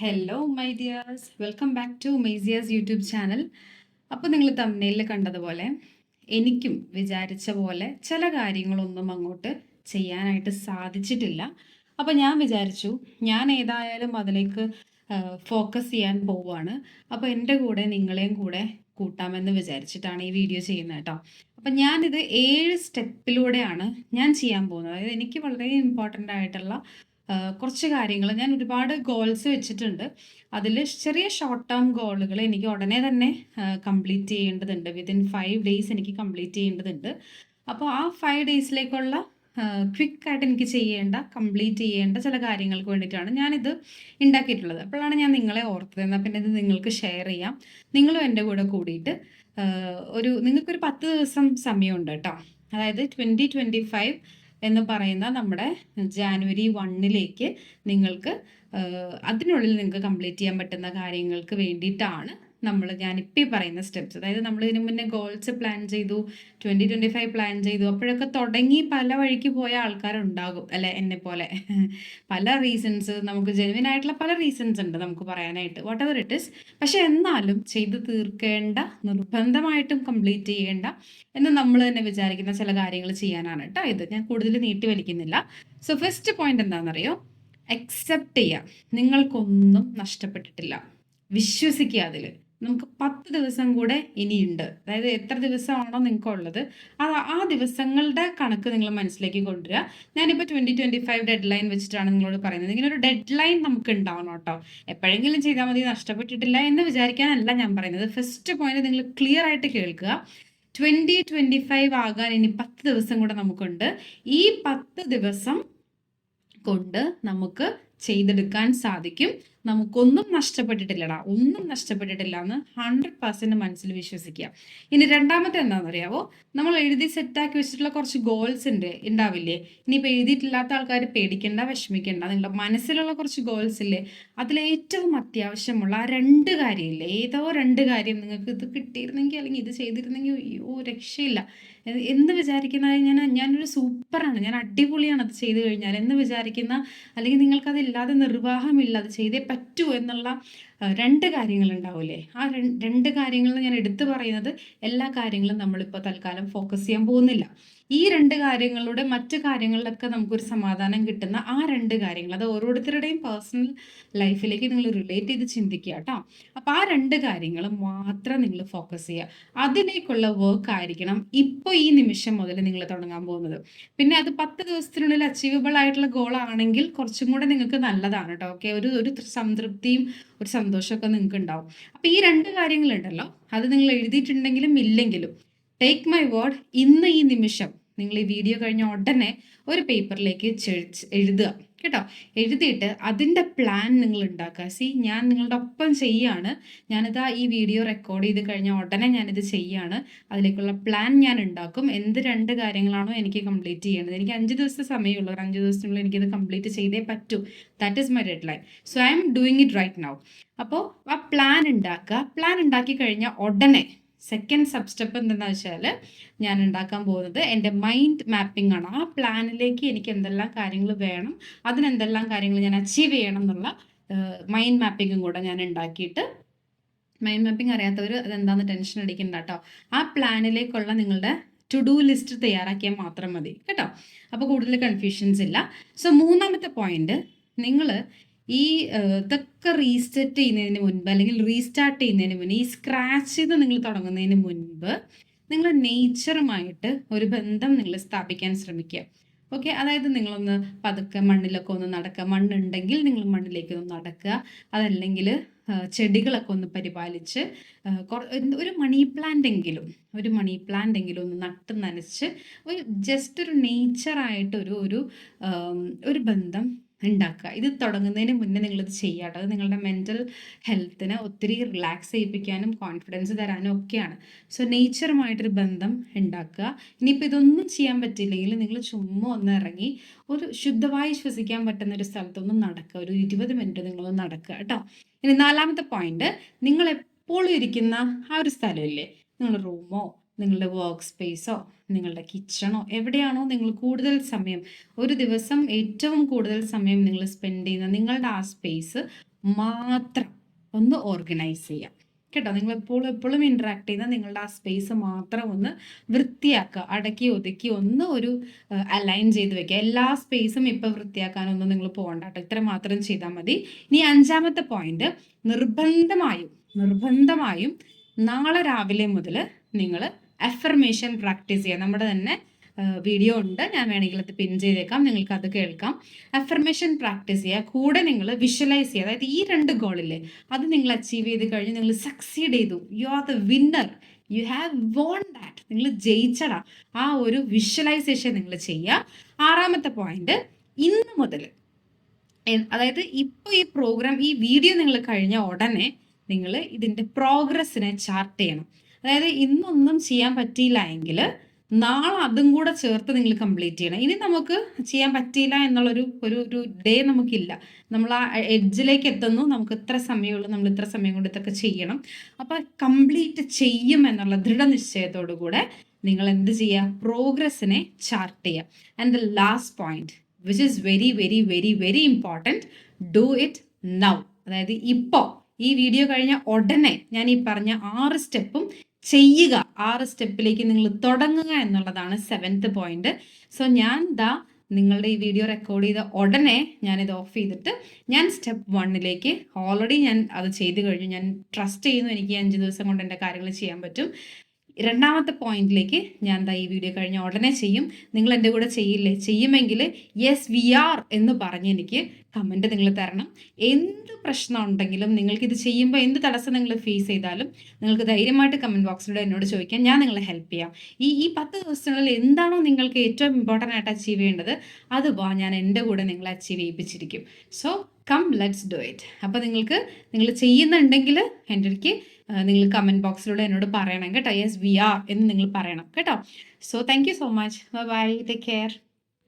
Hello my dears welcome back to മേസിയാസ് YouTube channel അപ്പോൾ നിങ്ങൾ തമ്മിലിൽ കണ്ടതുപോലെ എനിക്കും വിചാരിച്ച പോലെ ചില കാര്യങ്ങളൊന്നും അങ്ങോട്ട് ചെയ്യാനായിട്ട് സാധിച്ചിട്ടില്ല. അപ്പോൾ ഞാൻ വിചാരിച്ചു ഞാൻ ഏതായാലും അതിലേക്ക് ഫോക്കസ് ചെയ്യാൻ പോവുകയാണ് അപ്പോൾ എന്റെ കൂടെ നിങ്ങളെയും കൂടെ കൂട്ടാമെന്ന് വിചാരിച്ചിട്ടാണ് ഈ വീഡിയോ ചെയ്യുന്നത് കേട്ടോ. അപ്പം ഞാനിത് ഏഴ് സ്റ്റെപ്പിലൂടെയാണ് ഞാൻ ചെയ്യാൻ പോകുന്നത്. അതായത് എനിക്ക് വളരെ ഇമ്പോർട്ടന്റ് ആയിട്ടുള്ള കുറച്ച് കാര്യങ്ങൾ ഞാൻ ഒരുപാട് ഗോൾസ് വെച്ചിട്ടുണ്ട്. അതിൽ ചെറിയ ഷോർട്ട് ടേം ഗോളുകൾ എനിക്ക് ഉടനെ തന്നെ കംപ്ലീറ്റ് ചെയ്യേണ്ടതുണ്ട്. വിതിൻ ഫൈവ് ഡേയ്സ് എനിക്ക് കംപ്ലീറ്റ് ചെയ്യേണ്ടതുണ്ട്. അപ്പോൾ ആ ഫൈവ് ഡേയ്സിലേക്കുള്ള ക്വിക്കായിട്ട് എനിക്ക് ചെയ്യേണ്ട കംപ്ലീറ്റ് ചെയ്യേണ്ട ചില കാര്യങ്ങൾക്ക് വേണ്ടിയിട്ടാണ് ഞാനിത് ഉണ്ടാക്കിയിട്ടുള്ളത് അപ്പോഴാണ് ഞാൻ നിങ്ങളെ ഓർത്തത്. എന്നാൽ പിന്നെ ഇത് നിങ്ങൾക്ക് ഷെയർ ചെയ്യാം. നിങ്ങളും എന്റെ കൂടെ കൂടിയിട്ട് ഒരു നിങ്ങൾക്കൊരു പത്ത് ദിവസം സമയമുണ്ട് കേട്ടോ. അതായത് ട്വന്റി ട്വന്റി ഫൈവ് എന്ന് പറയുന്ന നമ്മുടെ ജാനുവരി വണ്ണിലേക്ക് നിങ്ങൾക്ക് അതിനുള്ളിൽ നിങ്ങൾക്ക് കംപ്ലീറ്റ് ചെയ്യാൻ പറ്റുന്ന കാര്യങ്ങൾക്ക് വേണ്ടിയിട്ടാണ് നമ്മൾ ഞാനിപ്പോൾ ഈ പറയുന്ന സ്റ്റെപ്സ് അതായത് നമ്മൾ ഇതിനു മുന്നേ ഗോൾസ് പ്ലാൻ ചെയ്തു ട്വന്റി ട്വന്റി ഫൈവ് പ്ലാൻ ചെയ്തു. അപ്പോഴൊക്കെ തുടങ്ങി പല വഴിക്ക് പോയ ആൾക്കാരുണ്ടാകും അല്ലെ എന്നെ പോലെ. പല റീസൺസ് നമുക്ക് ജെനുവിൻ ആയിട്ടുള്ള പല റീസൺസ് ഉണ്ട് നമുക്ക് പറയാനായിട്ട് വാട്ട് എവർ ഇറ്റ് ഇസ് പക്ഷെ എന്നാലും ചെയ്തു തീർക്കേണ്ട നിർബന്ധമായിട്ടും കംപ്ലീറ്റ് ചെയ്യേണ്ട എന്ന് നമ്മൾ തന്നെ വിചാരിക്കുന്ന ചില കാര്യങ്ങൾ ചെയ്യാനാണ് കേട്ടോ ഇത്. ഞാൻ കൂടുതൽ നീട്ടി വലിക്കുന്നില്ല. സോ ഫസ്റ്റ് പോയിന്റ് എന്താണെന്നറിയോ? അക്സെപ്റ്റ് ചെയ്യുക നിങ്ങൾക്കൊന്നും നഷ്ടപ്പെട്ടിട്ടില്ല. വിശ്വസിക്കുക അതിൽ നമുക്ക് പത്ത് ദിവസം കൂടെ ഇനിയുണ്ട്. അതായത് എത്ര ദിവസമാണോ നിങ്ങൾക്ക് ഉള്ളത് ആ ആ ദിവസങ്ങളുടെ കണക്ക് നിങ്ങൾ മനസ്സിലേക്ക് കൊണ്ടുവരിക. ഞാനിപ്പോൾ twenty twenty five deadline വെച്ചിട്ടാണ് നിങ്ങളോട് പറയുന്നത്. ഇങ്ങനെ ഒരു ഡെഡ് ലൈൻ നമുക്ക് ഉണ്ടാവണം കേട്ടോ. എപ്പോഴെങ്കിലും ചെയ്താൽ മതി നഷ്ടപ്പെട്ടിട്ടില്ല എന്ന് വിചാരിക്കാനല്ല ഞാൻ പറയുന്നത്. ഫസ്റ്റ് പോയിന്റ് നിങ്ങൾ ക്ലിയർ ആയിട്ട് കേൾക്കുക. ട്വന്റി ട്വന്റി ഫൈവ് ആകാൻ ഇനി പത്ത് ദിവസം കൂടെ നമുക്കുണ്ട്. ഈ പത്ത് ദിവസം കൊണ്ട് നമുക്ക് ചെയ്തെടുക്കാൻ സാധിക്കും. നമുക്കൊന്നും നഷ്ടപ്പെട്ടിട്ടില്ലടാ. ഒന്നും നഷ്ടപ്പെട്ടിട്ടില്ല എന്ന് ഹൺഡ്രഡ് പെർസെന്റ് മനസ്സിൽ വിശ്വസിക്കുക. ഇനി രണ്ടാമത്തെ എന്താണെന്ന് അറിയാവോ നമ്മൾ എഴുതി സെറ്റാക്കി വെച്ചിട്ടുള്ള കുറച്ച് ഗോൾസ് ഉണ്ട് ഉണ്ടാവില്ലേ ഇനിയിപ്പോൾ എഴുതിയിട്ടില്ലാത്ത ആൾക്കാർ പേടിക്കണ്ട വിഷമിക്കണ്ട. നിങ്ങളുടെ മനസ്സിലുള്ള കുറച്ച് ഗോൾസ് ഇല്ലേ? അതിലേറ്റവും അത്യാവശ്യമുള്ള ആ രണ്ട് കാര്യമില്ലേ? ഏതോ രണ്ട് കാര്യം നിങ്ങൾക്ക് ഇത് കിട്ടിയിരുന്നെങ്കിൽ അല്ലെങ്കിൽ ഇത് ചെയ്തിരുന്നെങ്കിൽ അയ്യോ രക്ഷയില്ല. എന്ന് വിചാരിക്കുന്ന ഞാൻ ഞാനൊരു സൂപ്പറാണ്. ഞാൻ അടിപൊളിയാണ് അത് ചെയ്തു കഴിഞ്ഞാൽ. എന്ന് വിചാരിക്കുന്ന അല്ലെങ്കിൽ നിങ്ങൾക്കതില്ലാതെ നിർവാഹമില്ല അത് ചെയ്തേ പറ്റൂ എന്നുള്ള രണ്ട് കാര്യങ്ങൾ ഉണ്ടാവില്ലേ ആ രണ്ട് കാര്യങ്ങൾ ഞാൻ എടുത്തു പറയുന്നത് എല്ലാ കാര്യങ്ങളും നമ്മളിപ്പോൾ തൽക്കാലം ഫോക്കസ് ചെയ്യാൻ പോകുന്നില്ല. ഈ രണ്ട് കാര്യങ്ങളുടെ മറ്റു കാര്യങ്ങളിലൊക്കെ നമുക്കൊരു സമാധാനം കിട്ടുന്ന ആ രണ്ട് കാര്യങ്ങൾ അത് ഓരോരുത്തരുടെയും പേഴ്സണൽ ലൈഫിലേക്ക് നിങ്ങൾ റിലേറ്റ് ചെയ്ത് ചിന്തിക്കുക കേട്ടോ. അപ്പോൾ ആ രണ്ട് കാര്യങ്ങൾ മാത്രം നിങ്ങൾ ഫോക്കസ് ചെയ്യുക. അതിലേക്കുള്ള വർക്ക് ആയിരിക്കണം ഇപ്പോൾ ഈ നിമിഷം മുതൽ നിങ്ങൾ തുടങ്ങാൻ പോകുന്നത്. പിന്നെ അത് പത്ത് ദിവസത്തിനുള്ളിൽ അച്ചീവബിൾ ആയിട്ടുള്ള ഗോൾ ആണെങ്കിൽ കുറച്ചും കൂടെ നിങ്ങൾക്ക് നല്ലതാണ് കേട്ടോ. ഓക്കെ ഒരു ഒരു സംതൃപ്തിയും ഒരു സന്തോഷമൊക്കെ നിങ്ങൾക്ക് ഉണ്ടാവും അപ്പോൾ ഈ രണ്ട് കാര്യങ്ങളുണ്ടല്ലോ. അത് നിങ്ങൾ എഴുതിയിട്ടുണ്ടെങ്കിലും ഇല്ലെങ്കിലും ടേക്ക് മൈ വേർഡ് ഇന്ന് ഈ നിമിഷം നിങ്ങൾ ഈ വീഡിയോ കഴിഞ്ഞ ഉടനെ ഒരു പേപ്പറിലേക്ക് എഴുതുക. കേട്ടോ? എഴുതിയിട്ട് അതിന്റെ പ്ലാൻ നിങ്ങൾ ഉണ്ടാക്കുക. സി ഞാൻ നിങ്ങളുടെ ഒപ്പം ചെയ്യാണ്. ഞാനിതാ ഈ വീഡിയോ റെക്കോർഡ് ചെയ്ത് കഴിഞ്ഞാൽ ഉടനെ ഞാനിത് ചെയ്യാണ്. അതിലേക്കുള്ള പ്ലാൻ ഞാൻ ഉണ്ടാക്കും. എന്ത് രണ്ട് കാര്യങ്ങളാണോ എനിക്ക് കംപ്ലീറ്റ് ചെയ്യേണ്ടത്. എനിക്ക് അഞ്ച് ദിവസത്തെ സമയമുള്ളൂ. ഒരു അഞ്ച് ദിവസത്തിനുള്ളിൽ എനിക്കിത് കംപ്ലീറ്റ് ചെയ്തേ പറ്റൂ. That is my deadline so I'm doing it right now അപ്പോൾ ആ പ്ലാൻ ഉണ്ടാക്കുക. പ്ലാൻ ഉണ്ടാക്കി കഴിഞ്ഞാൽ ഉടനെ സെക്കൻഡ് സബ് സ്റ്റെപ്പ് എന്തെന്ന് വെച്ചാൽ ഞാൻ ഉണ്ടാക്കാൻ പോകുന്നത് എന്റെ മൈൻഡ് മാപ്പിംഗ് ആണ്. ആ പ്ലാനിലേക്ക് എനിക്ക് എന്തെല്ലാം കാര്യങ്ങൾ വേണം അതിനെന്തെല്ലാം കാര്യങ്ങൾ ഞാൻ അച്ചീവ് ചെയ്യണം എന്നുള്ള മൈൻഡ് മാപ്പിങ്ങും കൂടെ ഞാൻ ഉണ്ടാക്കിയിട്ട് മൈൻഡ് മാപ്പിംഗ് അറിയാത്തവർ അതെന്താന്ന് ടെൻഷൻ അടിക്കണ്ട കേട്ടോ ആ പ്ലാനിലേക്കുള്ള നിങ്ങളുടെ ടു ഡു ലിസ്റ്റ് തയ്യാറാക്കിയാൽ മാത്രം മതി. കേട്ടോ? അപ്പോൾ കൂടുതൽ കൺഫ്യൂഷൻസ് ഇല്ല. സോ മൂന്നാമത്തെ പോയിന്റ് നിങ്ങൾ ഈ ഇതൊക്കെ റീസെറ്റ് ചെയ്യുന്നതിന് മുൻപ് അല്ലെങ്കിൽ റീസ്റ്റാർട്ട് ചെയ്യുന്നതിന് മുൻപ് ഈ സ്ക്രാച്ച് ചെയ്ത് നിങ്ങൾ തുടങ്ങുന്നതിന് മുൻപ് നിങ്ങൾ നേച്ചറുമായിട്ട് ഒരു ബന്ധം നിങ്ങൾ സ്ഥാപിക്കാൻ ശ്രമിക്കുക. ഓക്കെ? അതായത് നിങ്ങളൊന്ന് പതുക്കെ മണ്ണിലൊക്കെ ഒന്ന് നടക്കുക. മണ്ണുണ്ടെങ്കിൽ നിങ്ങൾ മണ്ണിലേക്ക് ഒന്ന് നടക്കുക. അതല്ലെങ്കിൽ ചെടികളൊക്കെ ഒന്ന് പരിപാലിച്ച് ഒരു മണി പ്ലാന്റ് എങ്കിലും ഒരു മണി പ്ലാന്റ് എങ്കിലും ഒന്ന് നട്ട് നനച്ച് ഒരു ജസ്റ്റ് ഒരു നേച്ചറായിട്ട് ഒരു ഒരു ബന്ധം ഉണ്ടാക്കുക. ഇത് തുടങ്ങുന്നതിന് മുന്നേ നിങ്ങളിത് ചെയ്യാട്ടോ അത് നിങ്ങളുടെ മെന്റൽ ഹെൽത്തിനെ ഒത്തിരി റിലാക്സ് ചെയ്യിപ്പിക്കാനും കോൺഫിഡൻസ് തരാനും ഒക്കെയാണ്. സോ നേച്ചറുമായിട്ടൊരു ബന്ധം ഉണ്ടാക്കുക. ഇനിയിപ്പോൾ ഇതൊന്നും ചെയ്യാൻ പറ്റില്ലെങ്കിൽ നിങ്ങൾ ചുമ്മാ ഒന്ന് ഇറങ്ങി ഒരു ശുദ്ധമായി ശ്വസിക്കാൻ പറ്റുന്ന ഒരു സ്ഥലത്തൊന്നും നടക്കുക. ഒരു ഇരുപത് മിനിറ്റ് നിങ്ങളൊന്ന് നടക്കുക കേട്ടോ. ഇനി നാലാമത്തെ പോയിന്റ് നിങ്ങൾ എപ്പോഴും ഇരിക്കുന്ന ആ ഒരു സ്ഥലമില്ലേ? നിങ്ങൾ റൂമോ നിങ്ങളുടെ വർക്ക് സ്പേസോ നിങ്ങളുടെ കിച്ചണോ എവിടെയാണോ നിങ്ങൾ കൂടുതൽ സമയം ഒരു ദിവസം ഏറ്റവും കൂടുതൽ സമയം നിങ്ങൾ സ്പെൻഡ് ചെയ്യുന്ന നിങ്ങളുടെ ആ സ്പേസ് മാത്രം ഒന്ന് ഓർഗനൈസ് ചെയ്യാം. കേട്ടോ? നിങ്ങൾ എപ്പോഴും എപ്പോഴും ഇൻട്രാക്ട് ചെയ്യുന്ന നിങ്ങളുടെ ആ സ്പേസ് മാത്രം ഒന്ന് വൃത്തിയാക്കുക അടക്കി ഒതുക്കി ഒന്ന് ഒരു അലൈൻ ചെയ്ത് വെക്കുക. എല്ലാ സ്പേസും ഇപ്പം വൃത്തിയാക്കാനൊന്നും നിങ്ങൾ പോകണ്ട കേട്ടോ. ഇത്ര മാത്രം ചെയ്താൽ മതി. ഇനി അഞ്ചാമത്തെ പോയിന്റ് നിർബന്ധമായും നിർബന്ധമായും നാളെ രാവിലെ മുതൽ നിങ്ങൾ അഫർമേഷൻ പ്രാക്ടീസ് ചെയ്യുക നമ്മുടെ തന്നെ വീഡിയോ ഉണ്ട്. ഞാൻ വേണമെങ്കിൽ അത് പിൻ ചെയ്തേക്കാം. നിങ്ങൾക്ക് അത് കേൾക്കാം. അഫർമേഷൻ പ്രാക്ടീസ് ചെയ്യുക കൂടെ നിങ്ങൾ വിഷ്വലൈസ് ചെയ്യുക. അതായത് ഈ രണ്ട് ഗോളില്ലേ അത് നിങ്ങൾ അച്ചീവ് ചെയ്ത് കഴിഞ്ഞ് നിങ്ങൾ സക്സീഡ് ചെയ്തു. You are the winner you have won that നിങ്ങൾ ജയിച്ചടാ. ആ ഒരു വിഷ്വലൈസേഷൻ നിങ്ങൾ ചെയ്യുക. ആറാമത്തെ പോയിന്റ് ഇന്ന് മുതൽ അതായത് ഇപ്പോൾ ഈ പ്രോഗ്രാം ഈ വീഡിയോ നിങ്ങൾ കഴിഞ്ഞ ഉടനെ നിങ്ങൾ ഇതിന്റെ പ്രോഗ്രസ്സിനെ ചാർട്ട് ചെയ്യണം. അതായത് ഇന്നൊന്നും ചെയ്യാൻ പറ്റിയില്ല എങ്കിൽ നാളെ അതും കൂടെ ചേർത്ത് നിങ്ങൾ കംപ്ലീറ്റ് ചെയ്യണം. ഇനി നമുക്ക് ചെയ്യാൻ പറ്റിയില്ല എന്നുള്ളൊരു ഒരു ഒരു ഡേ നമുക്കില്ല. നമ്മൾ ആ എഡ്ജിലേക്ക് എത്തുന്നു. നമുക്ക് ഇത്ര സമയമുള്ളൂ. നമ്മൾ ഇത്ര സമയം കൊണ്ട് ഇതൊക്കെ ചെയ്യണം. അപ്പോൾ കംപ്ലീറ്റ് ചെയ്യും എന്നുള്ള ദൃഢനിശ്ചയത്തോടു കൂടെ നിങ്ങൾ എന്ത് ചെയ്യുക? പ്രോഗ്രസ്സിനെ ചാർട്ട് ചെയ്യുക. And the last point which is very very very very important do it now അതായത് ഇപ്പോൾ ഈ വീഡിയോ കഴിഞ്ഞ ഉടനെ ഞാൻ ഈ പറഞ്ഞ ആറ് സ്റ്റെപ്പും ചെയ്യുക. ആറ് സ്റ്റെപ്പിലേക്ക് നിങ്ങൾ തുടങ്ങുക എന്നുള്ളതാണ് സെവൻത്ത് പോയിന്റ് സോ ഞാൻ ദാ നിങ്ങളുടെ ഈ വീഡിയോ റെക്കോർഡ് ചെയ്ത ഉടനെ ഞാനിത് ഓഫ് ചെയ്തിട്ട് ഞാൻ സ്റ്റെപ്പ് വണ്ണിലേക്ക് ഓൾറെഡി ഞാൻ അത് ചെയ്ത് കഴിഞ്ഞു. ഞാൻ ട്രസ്റ്റ് ചെയ്യുന്നു എനിക്ക് അഞ്ച് ദിവസം കൊണ്ട് എന്റെ കാര്യങ്ങൾ ചെയ്യാൻ പറ്റും. രണ്ടാമത്തെ പോയിന്റിലേക്ക് ഞാൻ എന്താ ഈ വീഡിയോ കഴിഞ്ഞ ഉടനെ ചെയ്യും. നിങ്ങൾ എന്റെ കൂടെ ചെയ്യില്ലേ? ചെയ്യുമെങ്കിൽ യെസ് വി ആർ എന്ന് പറഞ്ഞ് എനിക്ക് കമന്റ് നിങ്ങൾ തരണം. എന്ത് പ്രശ്നം ഉണ്ടെങ്കിലും നിങ്ങൾക്ക് ഇത് ചെയ്യുമ്പോൾ എന്ത് തടസ്സം നിങ്ങൾ ഫേസ് ചെയ്താലും നിങ്ങൾക്ക് ധൈര്യമായിട്ട് കമന്റ് ബോക്സിലൂടെ എന്നോട് ചോദിക്കാം. ഞാൻ നിങ്ങളെ ഹെൽപ്പ് ചെയ്യാം. ഈ ഈ പത്ത് ദിവസത്തിനുള്ളിൽ എന്താണോ നിങ്ങൾക്ക് ഏറ്റവും ഇമ്പോർട്ടന്റ് ആയിട്ട് അച്ചീവ് ചെയ്യേണ്ടത് അത് വാ ഞാൻ എന്റെ കൂടെ നിങ്ങളെ achieve ചെയ്യിപ്പിച്ചിരിക്കും. So come let's do it അപ്പോൾ നിങ്ങൾക്ക് നിങ്ങൾ ചെയ്യുന്നുണ്ടെങ്കിൽ എന്റെ അടുക്ക് നിങ്ങൾ കമന്റ് ബോക്സിലൂടെ എന്നോട് പറയണം. കേട്ടോ? യെസ് വി ആർ എന്ന് നിങ്ങൾ പറയണം. കേട്ടോ? So thank you so much bye take care